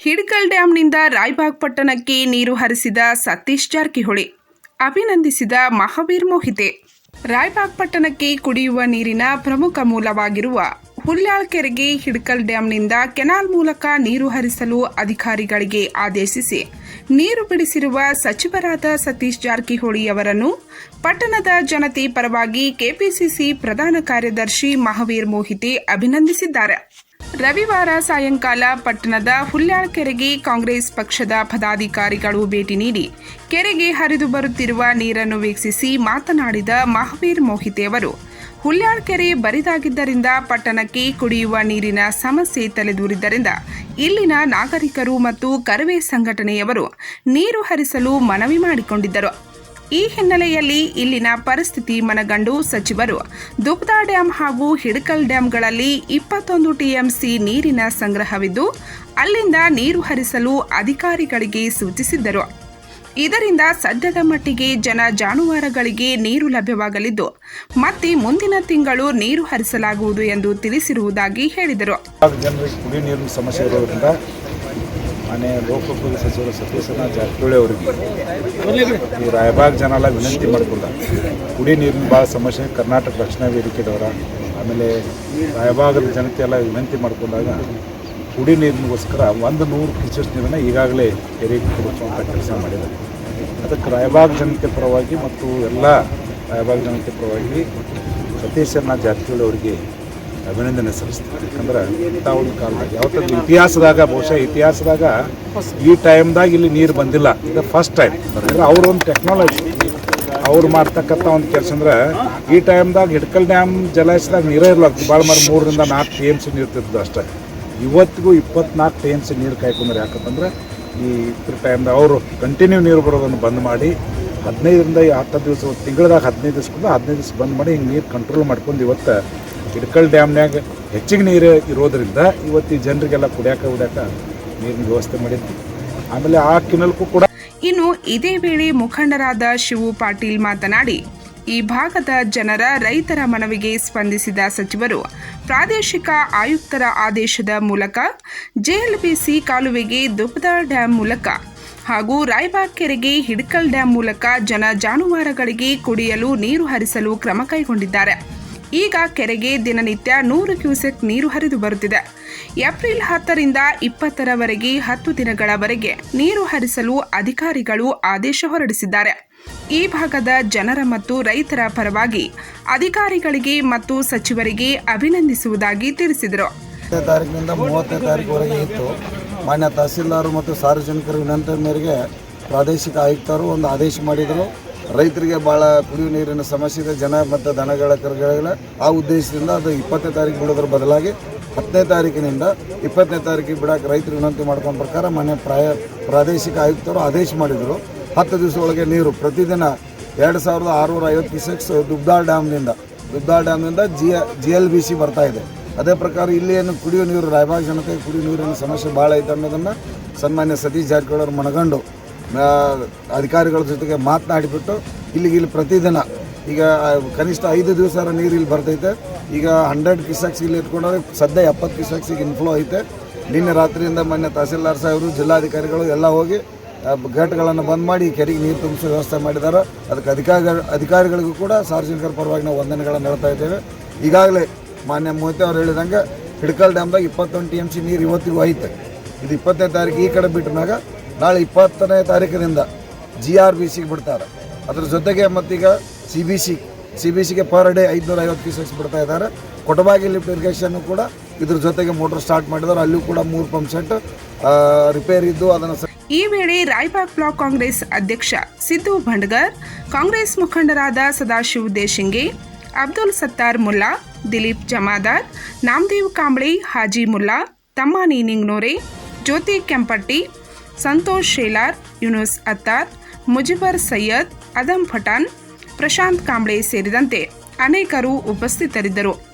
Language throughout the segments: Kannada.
Hidkal ಡ್ಯಾಂನಿಂದ ರಾಯ್ಬಾಗ್ ಪಟ್ಟಣಕ್ಕೆ ನೀರು ಹರಿಸಿದ ಸತೀಶ್ ಜಾರಕಿಹೊಳಿ. ಅಭಿನಂದಿಸಿದ ಮಹಾವೀರ್ ಮೋಹಿತೆ. ರಾಯ್ಬಾಗ್ ಪಟ್ಟಣಕ್ಕೆ ಕುಡಿಯುವ ನೀರಿನ ಪ್ರಮುಖ ಮೂಲವಾಗಿರುವ ಹುಲ್ಯಾಳ್ ಕೆರೆಗೆ ಹಿಡ್ಕಲ್ ಡ್ಯಾಂನಿಂದ ಕೆನಾಲ್ ಮೂಲಕ ನೀರು ಹರಿಸಲು ಅಧಿಕಾರಿಗಳಿಗೆ ಆದೇಶಿಸಿ ನೀರು ಬಿಡಿಸಿರುವ ಸಚಿವರಾದ ಸತೀಶ್ ಜಾರಕಿಹೊಳಿ ಅವರನ್ನು ಪಟ್ಟಣದ ಜನತೆ ಪರವಾಗಿ ಕೆಪಿಸಿಸಿ ಪ್ರಧಾನ ಕಾರ್ಯದರ್ಶಿ ಮಹಾವೀರ್ ಮೋಹಿತೆ ಅಭಿನಂದಿಸಿದ್ದಾರೆ. ರವಿವಾರ ಸಾಯಂಕಾಲ ಪಟ್ಟಣದ ಹುಲ್ಯಾಳ್ ಕೆರೆಗೆ ಕಾಂಗ್ರೆಸ್ ಪಕ್ಷದ ಪದಾಧಿಕಾರಿಗಳು ಭೇಟಿ ನೀಡಿ ಕೆರೆಗೆ ಹರಿದು ಬರುತ್ತಿರುವ ನೀರನ್ನು ವೀಕ್ಷಿಸಿ ಮಾತನಾಡಿದ ಮಹಾವೀರ್ ಮೋಹಿತೆ ಅವರು ಹುಲ್ಯಾಳ್ ಕೆರೆ ಬರಿದಾಗಿದ್ದರಿಂದ ಪಟ್ಟಣಕ್ಕೆ ಕುಡಿಯುವ ನೀರಿನ ಸಮಸ್ಯೆ ತಲೆದೂರಿದ್ದರಿಂದ ಇಲ್ಲಿನ ನಾಗರಿಕರು ಮತ್ತು ಕರವೇ ಸಂಘಟನೆಯವರು ನೀರು ಹರಿಸಲು ಮನವಿ ಮಾಡಿಕೊಂಡಿದ್ದರು. ಈ ಹಿನ್ನೆಲೆಯಲ್ಲಿ ಇಲ್ಲಿನ ಪರಿಸ್ಥಿತಿ ಮನಗಂಡು ಸಚಿವರು ದುಬ್ದಾ ಡ್ಯಾಂ ಹಾಗೂ ಹಿಡಕಲ್ ಡ್ಯಾಂಗಳಲ್ಲಿ ಇಪ್ಪತ್ತೊಂದು ಟಿಎಂಸಿ ನೀರಿನ ಸಂಗ್ರಹವಿದ್ದು, ಅಲ್ಲಿಂದ ನೀರು ಹರಿಸಲು ಅಧಿಕಾರಿಗಳಿಗೆ ಸೂಚಿಸಿದ್ದರು. ಇದರಿಂದ ಸದ್ಯದ ಮಟ್ಟಿಗೆ ಜನ ಜಾನುವಾರುಗಳಿಗೆ ನೀರು ಲಭ್ಯವಾಗಲಿದ್ದು, ಮತ್ತೆ ಮುಂದಿನ ತಿಂಗಳು ನೀರು ಹರಿಸಲಾಗುವುದು ಎಂದು ತಿಳಿಸಿರುವುದಾಗಿ ಹೇಳಿದರು. ಮಾನ್ಯ ಲೋಕೋಪಯೋಗಿ ಸಚಿವರು ಸತೀಶನ ಜಾರಕಿಹೊಳಿ ಅವರಿಗೆ ಈ ರಾಯಬಾಗ್ ಜನ ಎಲ್ಲ ವಿನಂತಿ ಮಾಡಿಕೊಂಡ. ಕುಡಿ ನೀರಿನ ಭಾಳ ಸಮಸ್ಯೆ, ಕರ್ನಾಟಕ ರಕ್ಷಣಾ ವೇದಿಕೆದವರ, ಆಮೇಲೆ ರಾಯಬಾಗದ ಜನತೆ ಎಲ್ಲ ವಿನಂತಿ ಮಾಡ್ಕೊಂಡಾಗ ಕುಡಿ ನೀರಿನಗೋಸ್ಕರ ಒಂದು ನೂರು ಕ್ಯೂಸೆಸ್ ನೀರನ್ನು ಈಗಾಗಲೇ ಕೆರೆಗೆ ಕೊಡಿಸುವಂಥ ಕೆಲಸ ಮಾಡಿದ್ದಾರೆ. ಅದಕ್ಕೆ ರಾಯಬಾಗ್ ಜನತೆ ಪರವಾಗಿ ಮತ್ತು ಎಲ್ಲ ರಾಯಬಾಗ್ ಜನತೆ ಪರವಾಗಿ ಸತೀಶನ ಜಾರಕಿಹೊಳಿ ಅವರಿಗೆ ಅಭಿನಂದನೆ ಸಲ್ಲಿಸ್ತೀವಿ ಯಾಕಂದ್ರೆ ಇಂಥ ಒಂದು ಕಾಲದಾಗ ಯಾವತ್ತೂ ಇತಿಹಾಸದಾಗ, ಬಹುಶಃ ಇತಿಹಾಸದಾಗ ಈ ಟೈಮ್ದಾಗ ಇಲ್ಲಿ ನೀರು ಬಂದಿಲ್ಲ. ಇದು ಫಸ್ಟ್ ಟೈಮ್ ಅಂದ್ರೆ ಅವ್ರ ಒಂದು ಟೆಕ್ನಾಲಜಿ ಅವ್ರು ಮಾಡ್ತಕ್ಕಂಥ ಒಂದು ಕೆಲಸ ಅಂದ್ರೆ ಈ ಟೈಮ್ದಾಗ ಹಿಡ್ಕಲ್ ಡ್ಯಾಮ್ ಜಲಾಶಯದಾಗ ನೀರೇ ಇರ್ಲಾಗ್ತದೆ ಭಾಳ ಮಾರು ಮೂರರಿಂದ ನಾಲ್ಕು ಟಿ ಎಂ ಸಿ ನೀರು ತಿರ್ತದೆ ಅಷ್ಟೇ. ಇವತ್ತಿಗೂ ಇಪ್ಪತ್ನಾಲ್ಕು ಟಿ ಎಂ ಸಿ ನೀರು ಕಾಯ್ಕೊಂಡ್ರೆ ಯಾಕಂತಂದ್ರೆ ಈ ಇದ್ರ ಟೈಮ್ದಾಗ ಅವರು ಕಂಟಿನ್ಯೂ ನೀರು ಬರೋದನ್ನು ಬಂದ್ ಮಾಡಿ ಹದಿನೈದರಿಂದ ಹತ್ತು ದಿವಸ, ತಿಂಗಳದಾಗ ಹದಿನೈದು ದಿವಸದಿಂದ ಹದಿನೈದು ದಿವಸ ಬಂದ್ ಮಾಡಿ ಹಿಂಗೆ ನೀರು ಕಂಟ್ರೋಲ್ ಮಾಡ್ಕೊಂಡು ಇವತ್ತು ಹಿಡ್ಕಲ್ ಡ್ಯಾಮ್ನಾಗ ಹೆಚ್ಚಿಗೆ ನೀರು ಇರೋದ್ರಿಂದ ಇವತ್ತು ಜನರಿಗೆಲ್ಲ ಕುಡಿಯಾಕ ಉಡ್ಯಾಕ ನೀರಿನ ವ್ಯವಸ್ಥೆ ಮಾಡಿದ್ವಿ. ಆಮೇಲೆ ಆ ಕೂಡ ಇನ್ನು ಇದೇ ವೇಳೆ ಮುಖಂಡರಾದ ಶಿವು ಪಾಟೀಲ್ ಮಾತನಾಡಿ, ಈ ಭಾಗದ ಜನರ ರೈತರ ಮನವಿಗೆ ಸ್ಪಂದಿಸಿದ ಸಚಿವರು, ಪ್ರಾದೇಶಿಕ ಆಯುಕ್ತರ ಆದೇಶದ ಮೂಲಕ ಜೆಎಲ್ಬಿಸಿ ಕಾಲುವೆಗೆ ದುಬ್ದಾ ಡ್ಯಾಂ ಮೂಲಕ ಹಾಗೂ ರಾಯಬಾಗ್ ಕೆರೆಗೆ ಹಿಡ್ಕಲ್ ಡ್ಯಾಂ ಮೂಲಕ ಜನ ಜಾನುವಾರುಗಳಿಗೆ ಕುಡಿಯಲು ನೀರು ಹರಿಸಲು ಕ್ರಮ ಕೈಗೊಂಡಿದ್ದಾರೆ. ಈಗ ಕೆರೆಗೆ ದಿನನಿತ್ಯ ನೂರು ಕ್ಯೂಸೆಕ್ ನೀರು ಹರಿದು ಬರುತ್ತಿದೆ. ಏಪ್ರಿಲ್ ಹತ್ತರಿಂದ ಇಪ್ಪತ್ತರವರೆಗೆ ಹತ್ತು ದಿನಗಳವರೆಗೆ ನೀರು ಹರಿಸಲು ಅಧಿಕಾರಿಗಳು ಆದೇಶ ಹೊರಡಿಸಿದ್ದಾರೆ. ಈ ಭಾಗದ ಜನರ ಮತ್ತು ರೈತರ ಪರವಾಗಿ ಅಧಿಕಾರಿಗಳಿಗೆ ಮತ್ತು ಸಚಿವರಿಗೆ ಅಭಿನಂದಿಸುವುದಾಗಿ ತಿಳಿಸಿದರು. ತಾರೀಕಿನಿಂದ ಮೂವತ್ತನೇ ತಾರೀಕುವರೆಗೆ ಇತ್ತು. ಮಾನ್ಯ ತಹಸೀಲ್ದಾರ್ ಮತ್ತು ಸಾರ್ವಜನಿಕರ ವಿನಂತಿ ಮೇರೆಗೆ ಪ್ರಾದೇಶಿಕ ಆಯುಕ್ತರು ಒಂದು ಆದೇಶ ಮಾಡಿದರು. ರೈತರಿಗೆ ಭಾಳ ಕುಡಿಯುವ ನೀರಿನ ಸಮಸ್ಯೆ ಇದೆ. ಜನ ಮತ್ತು ದನಗಳ ಕರುಗಳ ಆ ಉದ್ದೇಶದಿಂದ ಅದು ಇಪ್ಪತ್ತನೇ ತಾರೀಕು ಬಿಡೋದ್ರ ಬದಲಾಗಿ ಹತ್ತನೇ ತಾರೀಕಿನಿಂದ ಇಪ್ಪತ್ತನೇ ತಾರೀಕಿಗೆ ಬಿಡಕ್ಕೆ ರೈತರು ವಿನಂತಿ ಮಾಡ್ಕೊಂಡ ಪ್ರಕಾರ ಮನೆ ಪ್ರಾಯ ಪ್ರಾದೇಶಿಕ ಆಯುಕ್ತರು ಆದೇಶ ಮಾಡಿದರು. ಹತ್ತು ದಿವಸ ನೀರು ಪ್ರತಿದಿನ ಎರಡು ಸಾವಿರದ ಆರುನೂರ ಐವತ್ತು ಕ್ಯೂಸೆಕ್ಸ್ ದುಬ್ದಾ ಡ್ಯಾಮ್ನಿಂದ Dubda ಡ್ಯಾಮ್ನಿಂದ G G L B C ಬರ್ತಾ ಇದೆ. ಅದೇ ಪ್ರಕಾರ ಇಲ್ಲಿ ಏನು ಕುಡಿಯುವ ನೀರು ರಾಯಭಾಗ ಜನತೆಗೆ ಕುಡಿಯುವ ನೀರಿನ ಸಮಸ್ಯೆ ಭಾಳ ಐತೆ ಅನ್ನೋದನ್ನು ಸನ್ಮಾನ್ಯ ಸತೀಶ್ ಜಾರಕಿಹೊಳಿ ಅವರು ಮನಗಂಡು ಅಧಿಕಾರಿಗಳ ಜೊತೆಗೆ ಮಾತನಾಡಿಬಿಟ್ಟು ಇಲ್ಲಿಗೆ ಇಲ್ಲಿ ಪ್ರತಿದಿನ ಈಗ ಕನಿಷ್ಠ ಐದು ದಿವಸ ನೀರು ಇಲ್ಲಿ ಬರ್ತೈತೆ. ಈಗ ಹಂಡ್ರೆಡ್ ಕಿಸಾಕ್ಸ್ ಇಲ್ಲಿ ಇಟ್ಕೊಂಡ್ರೆ ಸದ್ಯ ಎಪ್ಪತ್ತು ಕಿಸಾಕ್ಸಿಗೆ ಇನ್ಫ್ಲೋ ಐತೆ. ನಿನ್ನೆ ರಾತ್ರಿಯಿಂದ ಮೊನ್ನೆ ತಹಸೀಲ್ದಾರ್ ಸಾಹೇಬರು, ಜಿಲ್ಲಾಧಿಕಾರಿಗಳು ಎಲ್ಲ ಹೋಗಿ ಘಾಟ್ಗಳನ್ನು ಬಂದ್ ಮಾಡಿ ಕೆರೆಗೆ ನೀರು ತುಂಬಿಸೋ ವ್ಯವಸ್ಥೆ ಮಾಡಿದ್ದಾರೆ. ಅದಕ್ಕೆ ಅಧಿಕಾರ ಅಧಿಕಾರಿಗಳಿಗೂ ಕೂಡ ಸಾರ್ವಜನಿಕರ ಪರವಾಗಿ ನಾವು ವಂದನೆಗಳನ್ನು ಹೇಳ್ತಾ ಇದ್ದೇವೆ. ಈಗಾಗಲೇ ಮಾನ್ಯ ಮೋದಿ ಅವರು ಹೇಳಿದಂಗೆ ಹಿಡ್ಕಲ್ ಡ್ಯಾಮ್ದಾಗ ಇಪ್ಪತ್ತೊಂದು ಟಿ ಎಂ ಸಿ ನೀರು ಇವತ್ತಿಗೂ ಐತೆ. ಇದು ಇಪ್ಪತ್ತನೇ ತಾರೀಕು ಈ ಕಡೆ ಬಿಟ್ಟ ಮ್ಯಾಗ ನಾಳೆ ಇಪ್ಪತ್ತನೇ ತಾರೀಕಿನಿಂದ ಜಿ ಆರ್ ಬಿ ಸಿಗೆ ಬಿಡ್ತಾರೆ. ಅದ್ರ ಜೊತೆಗೆ ಮತ್ತೀಗ C B C C B ಸಿಗೆ ಪರ್ ಡೇ ಐದುನೂರ ಐವತ್ತು ಪೀಸಸ್ ಬಿಡ್ತಾ ಇದ್ದಾರೆ. ಕೊಟಬಾಗಿ ಲಿಫ್ಟ್ ಇರಿಗೇಷನ್ನು ಕೂಡ ಇದ್ರ ಜೊತೆಗೆ ಮೋಟರ್ ಸ್ಟಾರ್ಟ್ ಮಾಡಿದ್ದಾರೆ. ಅಲ್ಲೂ ಕೂಡ ಮೂರು ಪಂಪ್ ಸೆಟ್ ರಿಪೇರ್ ಇದ್ದು ಅದನ್ನು ಈ ವೇಳೆ ರಾಯ್ಬಾಗ್ ಬ್ಲಾಕ್ ಕಾಂಗ್ರೆಸ್ ಅಧ್ಯಕ್ಷ ಸಿದ್ದು ಭಂಡಗರ್ ಕಾಂಗ್ರೆಸ್ ಮುಖಂಡರಾದ ಸದಾಶಿವ ದೇಶಿಂಗೆ, ಅಬ್ದುಲ್ ಸತ್ತಾರ್ ಮುಲ್ಲಾ, ದಿಲೀಪ್ ಜಮಾದಾರ್, ನಾಮದೇವ್ ಕಾಂಬ್ಳಿ, ಹಾಜಿ ಮುಲ್ಲಾ ತಮ್ಮ ನೀನಿಂಗ್ನೋರೆ ಜ್ಯೋತಿ ಕೆಂಪಟ್ಟಿ ಸಂತೋಷ್ ಶೇಲಾರ್ ಯುನುಸ್ ಅತ್ತಾರ್ ಮುಜಿಬರ್ ಸೈಯದ್ ಅದಂ ಫಟಾನ್ ಪ್ರಶಾಂತ್ ಕಾಂಬ್ಳೆ ಸೇರಿದಂತೆ ಅನೇಕರು ಉಪಸ್ಥಿತರಿದ್ದರು.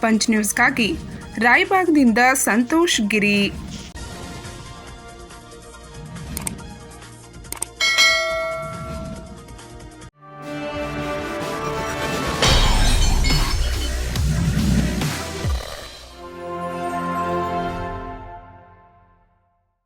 ಪಂಚ್ ನ್ಯೂಸ್ಗಾಗಿ ರಾಯಬಾಗ್ನಿಂದ ಸಂತೋಷ್ ಗಿರಿ.